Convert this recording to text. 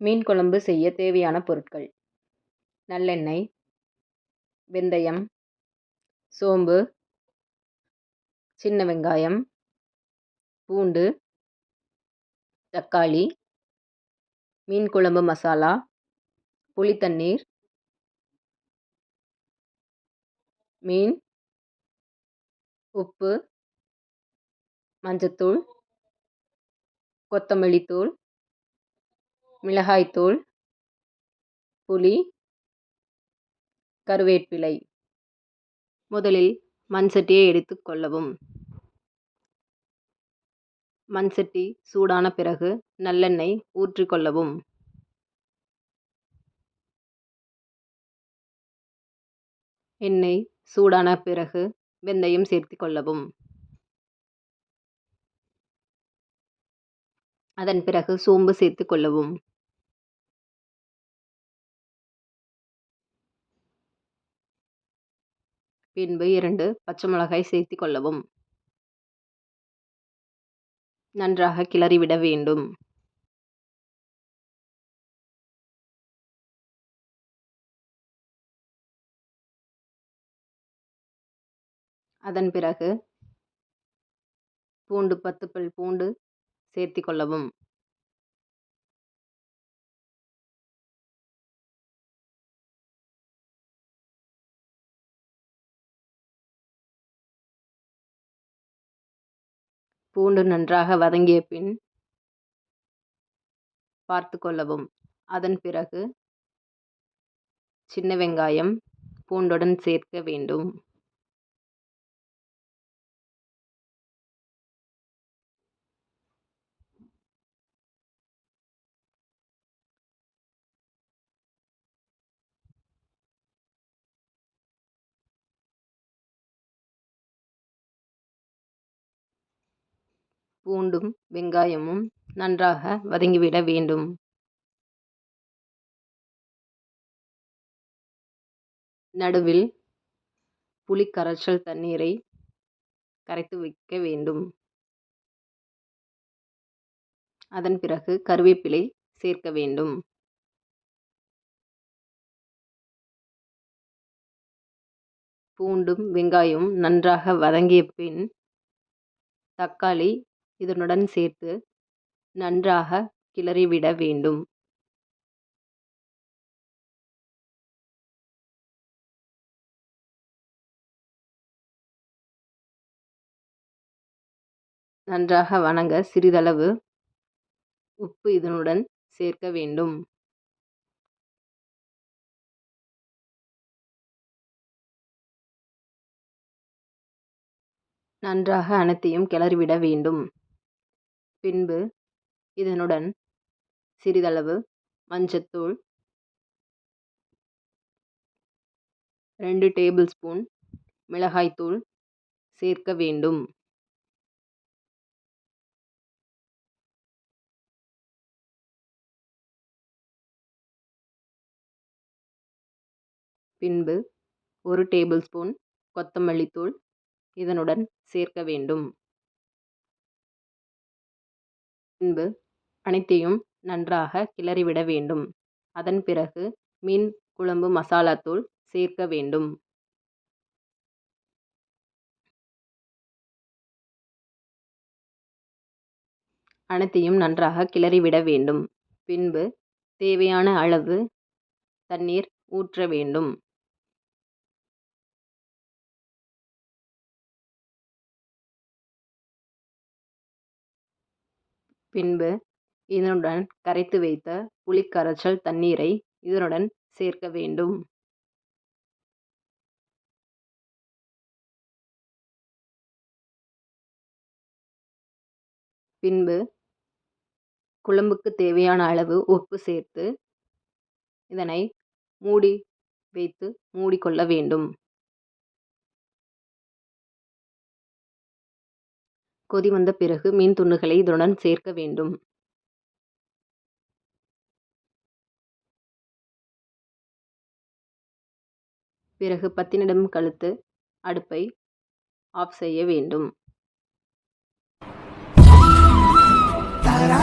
மீன் குழம்பு செய்ய தேவையான பொருட்கள். நல்லெண்ணெய் வெந்தயம் சோம்பு சின்ன வெங்காயம் பூண்டு தக்காளி மீன் குழம்பு மசாலா புளித்தண்ணீர் மீன் உப்பு மஞ்சத்தூள் கொத்தமல்லித்தூள் மிளகாய்த்தூள் புளி கருவேப்பிலை. முதலில் மண் சட்டியை எடுத்து கொள்ளவும். மண் சட்டி சூடான பிறகு நல்லெண்ணெய் ஊற்றிக்கொள்ளவும் எண்ணெய் சூடான பிறகு வெந்தயம் சேர்த்து கொள்ளவும். அதன் பிறகு சோம்பு சேர்த்து கொள்ளவும். பின்பு இரண்டு பச்சை மிளகாய் சேர்த்து கொள்ளவும். நன்றாக கிளறிவிட வேண்டும். அதன் பிறகு பூண்டு பத்து பல் பூண்டு சேர்த்து கொள்ளவும். பூண்டு நன்றாக வதங்கிய பின் பார்த்து கொள்ளவும். அதன் பிறகு சின்ன வெங்காயம் பூண்டுடன் சேர்க்க வேண்டும். பூண்டும் வெங்காயமும் நன்றாக வதங்கிவிட வேண்டும். நடுவில் புளி கரைச்சல் தண்ணீரை கரைத்து வைக்க வேண்டும். அதன் பிறகு கருவேப்பிலை சேர்க்க வேண்டும். பூண்டும் வெங்காயமும் நன்றாக வதங்கிய பின் தக்காளி இதனுடன் சேர்த்து நன்றாக கிளறிவிட வேண்டும். நன்றாக வணங்க. சிறிதளவு உப்பு இதனுடன் சேர்க்க வேண்டும். நன்றாக அனைத்தையும் கிளறிவிட வேண்டும். பின்பு இதனுடன் சிறிதளவு மஞ்சத்தூள். ரெண்டு டேபிள் ஸ்பூன் மிளகாய்த்தூள் சேர்க்க வேண்டும். பின்பு ஒரு டேபிள் ஸ்பூன் கொத்தமல்லித்தூள் இதனுடன் சேர்க்க வேண்டும். பின்பு அனைத்தையும் நன்றாக கிளறிவிட வேண்டும். அதன் பிறகு மீன் குழம்பு மசாலாத்தூள் சேர்க்க வேண்டும். அனைத்தையும் நன்றாக கிளறிவிட வேண்டும். பின்பு தேவையான அளவு தண்ணீர் ஊற்ற வேண்டும். பின்பு இதனுடன் கரைத்து வைத்த புளிக்கரைச்சல் தண்ணீரை இதனுடன் சேர்க்க வேண்டும். பின்பு குழம்புக்கு தேவையான அளவு உப்பு சேர்த்து இதனை மூடி வைத்து மூடிக்கொள்ள வேண்டும். கொதி வந்த பிறகு மீன் துண்டுகளை இதனுடன் சேர்க்க வேண்டும். பிறகு பத்து நிமிடம் கழித்து அடுப்பை ஆஃப் செய்ய வேண்டும். தரா